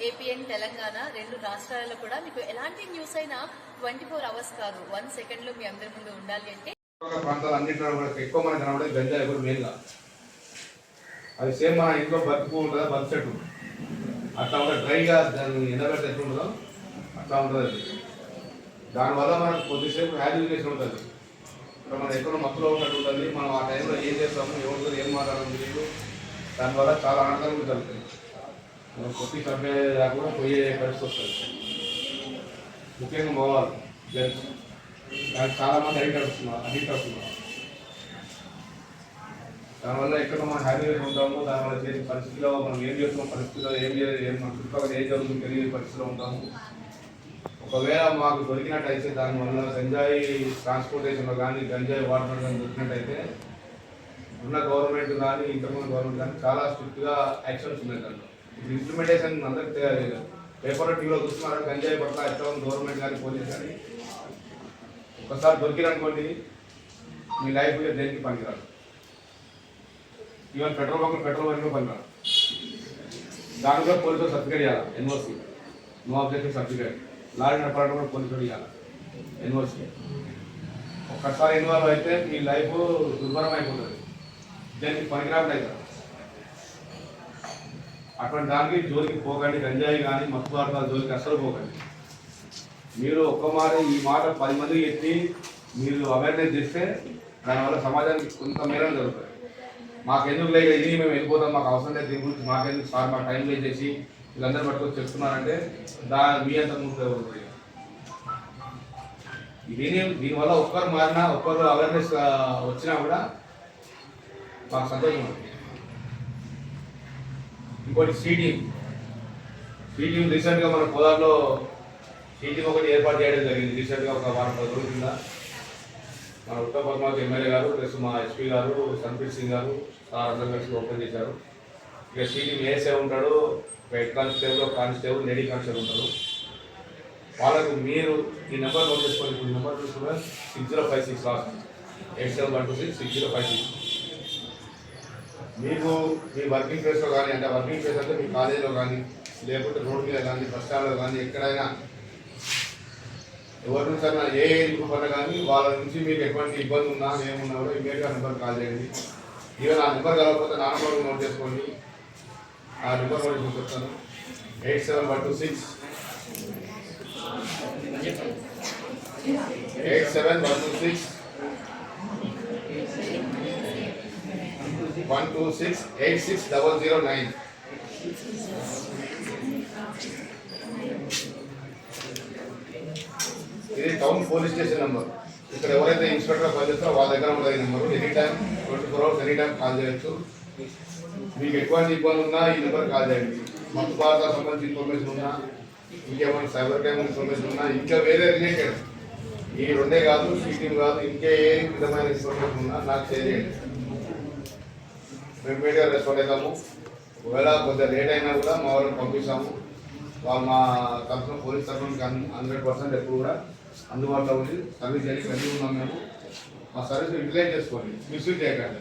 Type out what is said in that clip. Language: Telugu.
తెలంగాణ రెండు రాష్ట్రాలలో కూడా మీకు ఎలాంటి న్యూస్ అయినా ట్వంటీ ఫోర్ అవర్స్ కాదు. వన్ సెకండ్లో మీ అందరి ముందు ఉండాలి అంటే ప్రాంతాలు అన్నింటిలో కూడా ఎక్కువ మనకి కనబడే గంజాయి కూడా మెయిన్గా అది సేమ్ మన ఇంట్లో బతుకు ఉంటుందా? బతు చెట్టు. అట్లా ఉంటుంది డ్రైగా దాన్ని ఎండబెడితే ఎట్లా ఉంటుందో? అట్లా ఉంటుంది అది? దానివల్ల మనకు కొద్దిసేపు హ్యాబిలిటేషన్ ఉంటుంది. ఇప్పుడు మనం ఎక్కడో మక్కులో ఉన్నట్టు ఉంటుంది. మనం ఆ టైంలో ఏం చేస్తాము? ఎవరితో ఏం మాట్లాడడం తెలియదు. దానివల్ల చాలా ఆనందంగా జరుగుతుంది కొట్టి చంపే దాకా పోయే పరిస్థితి వస్తుంది. ముఖ్యంగా మగవాళ్ళు జెంట్స్. దానికి చాలా మంది అడిక్ట్ అవుతున్నారు అడిక్ట్ అవుతున్నారు దానివల్ల ఎక్కడ మనం హ్యాపీగా ఉంటాము దానివల్ల చేసే పరిస్థితిలో మనం ఏం చేస్తున్నాం పరిస్థితిలో ఏం చేయలేదు ఏం మన చుట్టుపక్కల ఏం జరుగుతుందో తెలియని పరిస్థితిలో ఉంటాము. ఒకవేళ మాకు దొరికినట్టయితే దానివల్ల గంజాయి ట్రాన్స్పోర్టేషన్లో కానీ గంజాయి వాటర్ కానీ దొరికినట్టయితే ఉన్న గవర్నమెంట్ కానీ ఇంతకుముందు గవర్నమెంట్ కానీ చాలా స్ట్రిక్ట్గా యాక్షన్స్ ఉన్నాయి దాంట్లో. ఇప్పుడు ఇంప్లిమెంటేషన్ అందరికి తెలియదు పేపర్ టీవీలో చూస్తున్నారా? గంజాయి పట్ల ఎట్లా ఉంది గవర్నమెంట్ కానీ పోలీస్ కానీ ఒకసారి దొరికిరనుకోండి మీ లైఫ్ దేనికి పనికిరాదు. Even petrol bunk petrol bunk పనికిరాదు. దాని కూడా పోలీసు సర్టిఫికేట్ ఇవ్వాలి NOC. No objective certificate lorry నడపడం కూడా పోలీసు ఇవ్వాలి ఎన్ఓసి. ఒక్కసారి ఇన్వాల్వ్ అయితే మీ లైఫ్ దుర్భరం అయిపోతుంది దానికి పనికిరాకుండా అవుతారు అటువంటి దానికి జోలికి పోకండి గంజాయి కానీ మత్తు పదార్థాల జోలికి అసలు పోకండి. మీరు ఒక్క మాట ఈ మాట పది మందికి ఎత్తి మీరు అవేర్నెస్ చేస్తే దానివల్ల సమాజానికి కొంత మేర జరుగుతుంది. మాకెందుకు లేక ఇది మేము వెళ్ళిపోతాం మాకు అవసరం లేదు దీని గురించి మాకెందుకు సార్ మా టైం వేస్ట్ చేసి వీళ్ళందరూ పట్టుకొని చెప్తున్నారంటే దా మీ అంత ముందు అవుతుంది దీని దీనివల్ల ఒక్కరు మారినా ఒక్కరు అవేర్నెస్ వచ్చినా కూడా మాకు సంతోషం ఉంది ఇంకోటి సీటీ. సీటీ రీసెంట్గా మన పొలాల్లో సీటీ ఒకటి ఏర్పాటు చేయడం జరిగింది. రీసెంట్గా ఒక వారం పది రోజుల కింద. మన ఉత్తర పద్మావతి ఎమ్మెల్యే గారు ప్లస్ మా ఎస్పీ గారు సన్ప్రీత్ సింగ్ గారు సార్ అందరూ కలిసి ఓపెన్ చేశారు. ఇక సీటీ ఏసే ఉంటాడు head constable constable lady constable ఉంటారు. వాళ్ళకు మీరు ఈ నెంబర్ నోట్ చేసుకోండి. ఈ నెంబర్ చూసుకుంటే six zero five six last. Eight seven one two six six zero five six. మీకు మీ వర్కింగ్ ప్లేస్లో కానీ అంటే వర్కింగ్ ప్లేస్ అంటే మీ కాలేజీలో కానీ లేకపోతే రోడ్ మీద కానీ బస్ స్టాండ్లో కానీ ఎక్కడైనా ఎవరి నుంచి అయినా ఏ ఏజ్ గ్రూప్ అన్నా కానీ వాళ్ళ నుంచి మీకు ఎటువంటి ఇబ్బంది ఉన్నా ఏమున్నా కూడా ఇమీడియట్గా నెంబర్ కాల్ చేయండి. ఈవెన్ ఆ నెంబర్ కలవకపోతే నా నెంబర్ నోట్ చేసుకోండి. ఆ నెంబర్ కూడా చూపిస్తాను eight seven one two six. Eight seven one two six. One two six eight six double zero nine ఇది టౌన్ పోలీస్ స్టేషన్ నెంబర్. ఇక్కడ ఎవరైతే ఇన్స్పెక్టర్ పనిచేస్తారో వాళ్ళ దగ్గర ఉంటుంది ఈ number. Any time twenty four hours any time call చేయొచ్చు. మీకు ఎటువంటి ఇబ్బంది ఉన్నా ఈ నెంబర్ కాల్ చేయండి. మత్తు భారత సంబంధించి ఇన్ఫర్మేషన్ ఉన్నా ఇంకేమైనా సైబర్ క్రైమ్ ఇన్ఫర్మేషన్ ఉన్నా ఇంకా వేరే రిలేటెడ్. ఈ రెండే కాదు సిటీ కాదు ఇంకే ఏ విధమైన ఇన్ఫర్మేషన్ ఉన్నా నాకు షేర్ చేయండి మేము ఇమీడియట్గా రెస్పాండ్ అవుతాము ఒకవేళ కొంచెం లేట్ అయినా కూడా మా వాళ్ళని పంపిస్తాము. వాళ్ళు మా తరఫున పోలీస్ తరఫున హండ్రెడ్ పర్సెంట్ ఎప్పుడు కూడా అందుబాటులో ఉండి సర్వీస్ చేయడానికి రెడీ ఉన్నాం మేము. మా సర్వీస్ యూటిలైజ్ చేసుకోండి. మిస్యూజ్ చేయకండి.